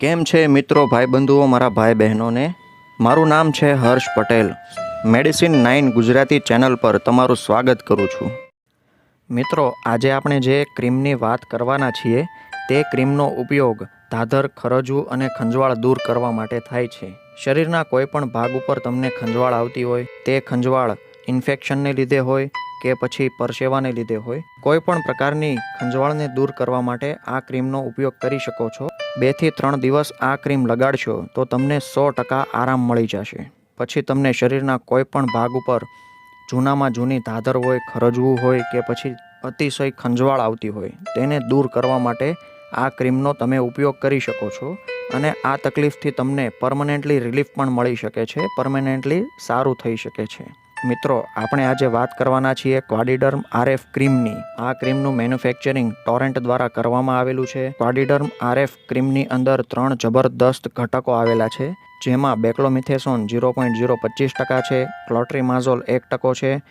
કેમ છે મિત્રો ભાઈબંધુઓ, મારા ભાઈ બહેનોને મારું નામ છે Harsh Patel. Medicine nine Gujarati channel પર તમારું સ્વાગત કરું છું. મિત્રો, આજે આપણે જે ક્રીમની વાત કરવાના છીએ, તે ક્રીમનો ઉપયોગ ધાધર ખરજવું અને ખંજવાળ દૂર કરવા માટે થાય છે. શરીરના કોઈપણ ભાગ ઉપર તમને ખંજવાળ આવતી હોય, તે ખંજવાળ ઇન્ફેક્શનને લીધે હોય કે પછી પરસેવાને લીધે હોય, કોઈ પણ પ્રકારની ખંજવાળને દૂર કરવા માટે આ ક્રીમનો ઉપયોગ કરી શકો છો. બેથી ત્રણ દિવસ આ ક્રીમ લગાડશો તો તમને સો ટકા આરામ મળી જશે. પછી તમને શરીરના કોઈ પણ ભાગ ઉપર જૂનામાં જૂની ધાધર હોય, ખરજવું હોય કે પછી અતિશય ખંજવાળ આવતી હોય, તેને દૂર કરવા માટે આ ક્રીમનો તમે ઉપયોગ કરી શકો છો અને આ તકલીફથી તમને પરમનન્ટલી રિલીફ પણ મળી શકે છે, પરમનન્ટલી સારું થઈ શકે છે. મિત્રો, આપણે આજે વાત કરવાના છીએ ક્વાડિડર્મ આરએફ ક્રીમની. આ ક્રીમનું મેન્યુફેક્ચરિંગ ટોરેન્ટ દ્વારા કરવામાં આવેલું છે. ક્વાડિડર્મ આરએફ ક્રીમની અંદર ત્રણ જબરદસ્ત ઘટકો આવેલા છે, જેમાં બેક્લોમિથેસોન ઝીરો પોઈન્ટ ઝીરો પચીસ ટકા છે, ક્લોટ્રીમાઝોલ એક ટકો છે,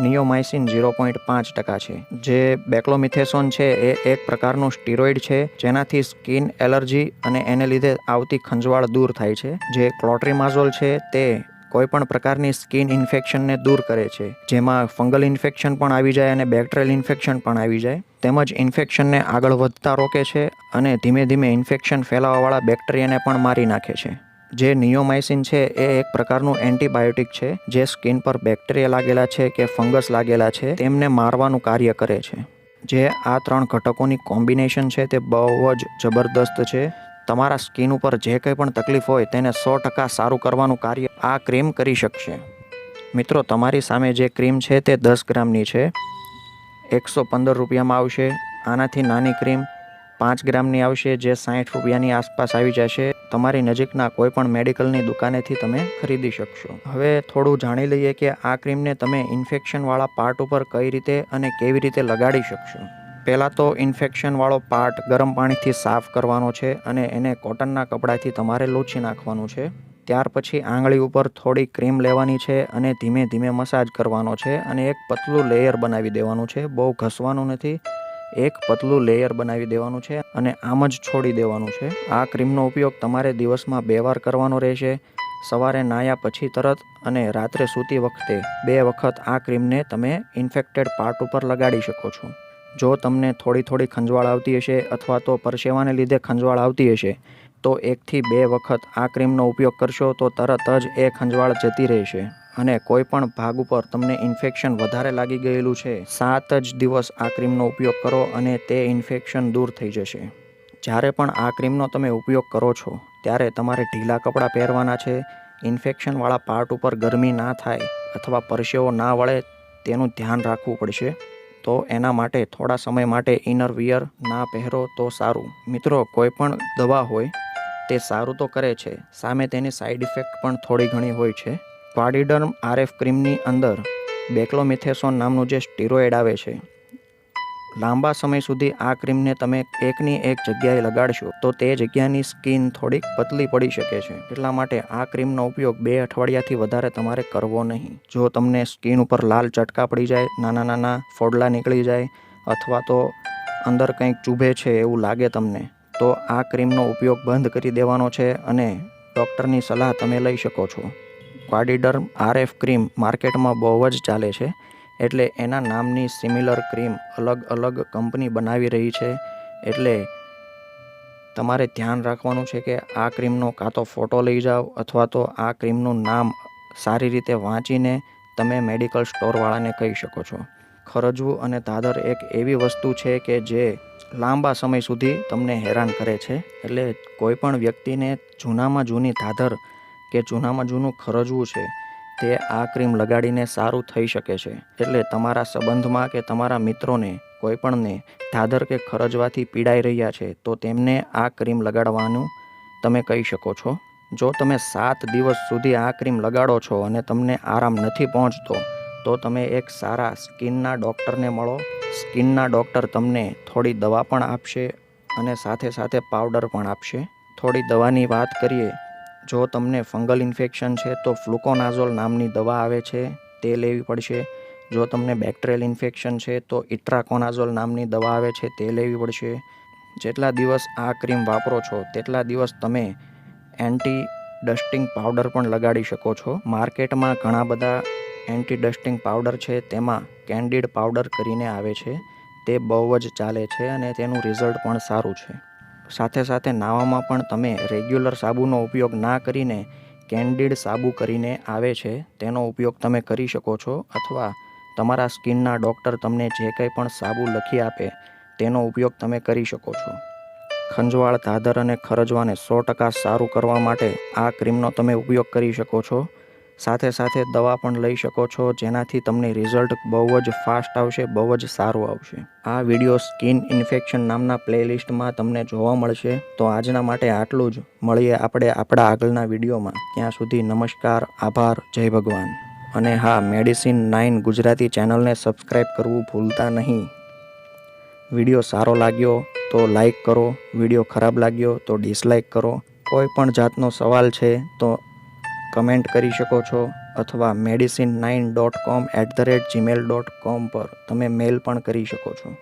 નિયોમાઇસિન ઝીરો પોઈન્ટ પાંચ ટકા છે. જે બેક્લોમિથેસોન છે એ એક પ્રકારનું સ્ટીરોઇડ છે, જેનાથી સ્કિન એલર્જી અને એને લીધે આવતી ખંજવાળ દૂર થાય છે. જે ક્લોટ્રીમાઝોલ છે તે કોઈ પણ પ્રકારની સ્કિન ઇન્ફેક્શનને દૂર કરે છે. જેમાં ફંગલ ઇન્ફેક્શન પણ આવી જાય અને બેક્ટેરિયલ ઇન્ફેક્શન પણ આવી જાય. તેમજ ઇન્ફેક્શનને આગળ વધતા રોકે છે અને ધીમે ધીમે ઇન્ફેક્શન ફેલાવવાવાળા બેક્ટેરિયાને પણ મારી નાખે છે. જે નિયોમાઇસિન છે એ એક પ્રકારનું એન્ટીબાયોટિક છે, જે સ્કિન પર બેક્ટેરિયા લાગેલા છે કે ફંગસ લાગેલા છે, તેમને મારવાનું કાર્ય કરે છે. જે આ ત્રણ ઘટકોની કોમ્બિનેશન છે તે બહુ જ જબરદસ્ત છે. તમારા સ્કિન ઉપર જે કંઈ પણ તકલીફ હોય તેને સો ટકા સારું કરવાનું કાર્ય આ ક્રીમ કરી શકશે. મિત્રો, તમારી સામે જે ક્રીમ છે તે દસ ગ્રામની છે. એકસો પંદર રૂપિયામાં આવશે. આનાથી નાની ક્રીમ પાંચ ગ્રામની આવશે જે સાઠ રૂપિયાની આસપાસ આવી જશે. તમારી નજીકના કોઈ પણ મેડિકલની દુકાનેથી તમે ખરીદી શકશો. હવે થોડું જાણી લઈએ કે આ ક્રીમને તમે ઇન્ફેક્શનવાળા પાર્ટ ઉપર કઈ રીતે અને કેવી રીતે લગાડી શકશો. પહેલાં તો ઇન્ફેક્શનવાળો પાર્ટ ગરમ પાણીથી સાફ કરવાનો છે અને એને કોટનના કપડાથી તમારે લૂછી નાખવાનું છે. ત્યાર પછી આંગળી ઉપર થોડી ક્રીમ લેવાની છે અને ધીમે ધીમે મસાજ કરવાનો છે અને એક પતલું લેયર બનાવી દેવાનું છે. બહુ ઘસવાનું નથી. એક પતલું લેયર બનાવી દેવાનું છે અને આમ જ છોડી દેવાનું છે. આ ક્રીમનો ઉપયોગ તમારે દિવસમાં બે વાર કરવાનો રહેશે. સવારે નાહ્યા પછી તરત અને રાત્રે સૂતી વખતે બે વખત આ ક્રીમને તમે ઇન્ફેક્ટેડ પાર્ટ ઉપર લગાડી શકો છો. જો તમને થોડી થોડી ખંજવાળ આવતી હશે અથવા તો પરસેવાને લીધે ખંજવાળ આવતી હશે, તો એકથી બે વખત આ ક્રીમનો ઉપયોગ કરશો તો તરત જ એ ખંજવાળ જતી રહેશે અને કોઈ પણ ભાગ ઉપર તમને ઇન્ફેક્શન વધારે લાગી ગયેલું છે, સાત જ દિવસ આ ક્રીમનો ઉપયોગ કરો અને તે ઇન્ફેક્શન દૂર થઈ જશે. જ્યારે પણ આ ક્રીમનો તમે ઉપયોગ કરો છો, ત્યારે તમારે ઢીલા કપડાં પહેરવાના છે, ઇન્ફેક્શનવાળા પાર્ટ ઉપર ગરમી ના થાય અથવા પરસેવો ના વળે તેનું ધ્યાન રાખવું પડશે. તો એના માટે થોડા સમય માટે ઇનર વિયર ના પહેરો તો સારું. મિત્રો કોઈ પણ દવા હોય, તે સારું તો કરે છે. સામે તેની સાઈડ ઇફેક્ટ પણ થોડી ઘણી હોય છે. ક્વાડિડર્મ આરએફ ક્રીમની અંદર બેક્લોમિથેસોન નામનું જે સ્ટીરોઇડ આવે છે લાંબા સમય સુધી આ ક્રીમને તમે એકની એક જગ્યાએ લગાડશો, તો તે જગ્યાની સ્કિન થોડીક પતલી પડી શકે છે. એટલા માટે આ ક્રીમનો ઉપયોગ બે અઠવાડિયાથી વધારે તમારે કરવો નહીં. જો તમને સ્કિન ઉપર લાલ ચટકા પડી જાય, નાના નાના ફોડલા નીકળી જાય, અથવા તો અંદર કંઈક ચૂભે છે એવું લાગે તમને, તો આ ક્રીમનો ઉપયોગ બંધ કરી દેવાનો છે અને ડૉક્ટરની સલાહ તમે લઈ શકો છો. ક્વાડિડર્મ આરએફ ક્રીમ માર્કેટમાં બહુ જ ચાલે છે. એટલે એના નામની સિમિલર ક્રીમ અલગ અલગ કંપની બનાવી રહી છે. એટલે તમારે ધ્યાન રાખવાનું છે કે આ ક્રીમનો કાં તો ફોટો લઈ જાઓ અથવા તો આ ક્રીમનું નામ સારી રીતે વાંચીને તમે મેડિકલ સ્ટોરવાળાને કહી શકો છો. ખરજવું અને દાદર એક એવી વસ્તુ છે કે જે લાંબા સમય સુધી તમને હેરાન કરે છે. એટલે કોઈ પણ વ્યક્તિને જૂનામાં જૂની દાદર કે જૂનામાં જૂનું ખરજવું છે તે આ ક્રીમ લગાડીને સારું થઈ શકે છે. એટલે તમારા સંબંધમાં કે તમારા મિત્રોને, કોઈપણને ધાદર કે ખરજવાથી પીડાઈ રહ્યા છે, તો તેમને આ ક્રીમ લગાડવાનું તમે કહી શકો છો. જો તમે સાત દિવસ સુધી આ ક્રીમ લગાડો છો અને તમને આરામ નથી પહોંચતો, તો તમે એક સારા સ્કિનના ડૉક્ટરને મળો. સ્કિનના ડૉક્ટર તમને થોડી દવા પણ આપશે અને સાથે સાથે પાવડર પણ આપશે. થોડી દવાની વાત કરીએ જો તમને ફંગલ ઇન્ફેક્શન છે તો ફ્લુકોનાઝોલ નામની દવા આવે છે, તે લેવી પડશે. જો તમને બેક્ટેરિયલ ઇન્ફેક્શન છે તો ઇટ્રાકોનાઝોલ નામની દવા આવે છે, તે લેવી પડશે. જેટલા દિવસ આ ક્રીમ વાપરો છો, તેટલા દિવસ તમે એન્ટી ડસ્ટિંગ પાવડર પણ લગાડી શકો છો. માર્કેટમાં ઘણા બધા એન્ટી ડસ્ટિંગ પાવડર છે, તેમાં કેન્ડિડ પાવડર કરીને આવે છે. તે બહુ જ ચાલે છે અને તેનું રિઝલ્ટ પણ સારું છે. સાથે સાથે નાવામાં પણ તમે રેગ્યુલર સાબુનો ઉપયોગ ના કરીને કેન્ડિડ સાબુ કરીને આવે છે, તેનો ઉપયોગ તમે કરી શકો છો અથવા તમારા સ્કિનના ડૉક્ટર તમને જે કંઈ પણ સાબુ લખી આપે, તેનો ઉપયોગ તમે કરી શકો છો. ખંજવાળ ધાદર અને ખરજવાને સો ટકા સારું કરવા માટે આ ક્રીમનો તમે ઉપયોગ કરી શકો છો. સાથે સાથે દવા પણ લઈ શકો છો, જેનાથી તમને રિઝલ્ટ બહુ જ ફાસ્ટ આવશે, બહુ જ સારું આવશે. આ વીડિયો સ્કિન ઇન્ફેક્શન નામના પ્લેલિસ્ટમાં તમને જોવા મળશે. તો આજના માટે આટલું જ. મળીએ આપણે આપણા આગળના વિડીયોમાં. ત્યાં સુધી નમસ્કાર, આભાર, જય ભગવાન. અને હા મેડિસિન નાઇન ગુજરાતી ચેનલને સબસ્ક્રાઈબ કરવું ભૂલતા નહીં. વીડિયો સારો લાગ્યો તો લાઈક કરો. વીડિયો ખરાબ લાગ્યો તો ડિસલાઈક કરો. કોઈ પણ જાતનો સવાલ છે તો કમેન્ટ કરી શકો છો અથવા medicine nine dot com at the rate Gmail dot com પર તમે મેલ પણ કરી શકો છો.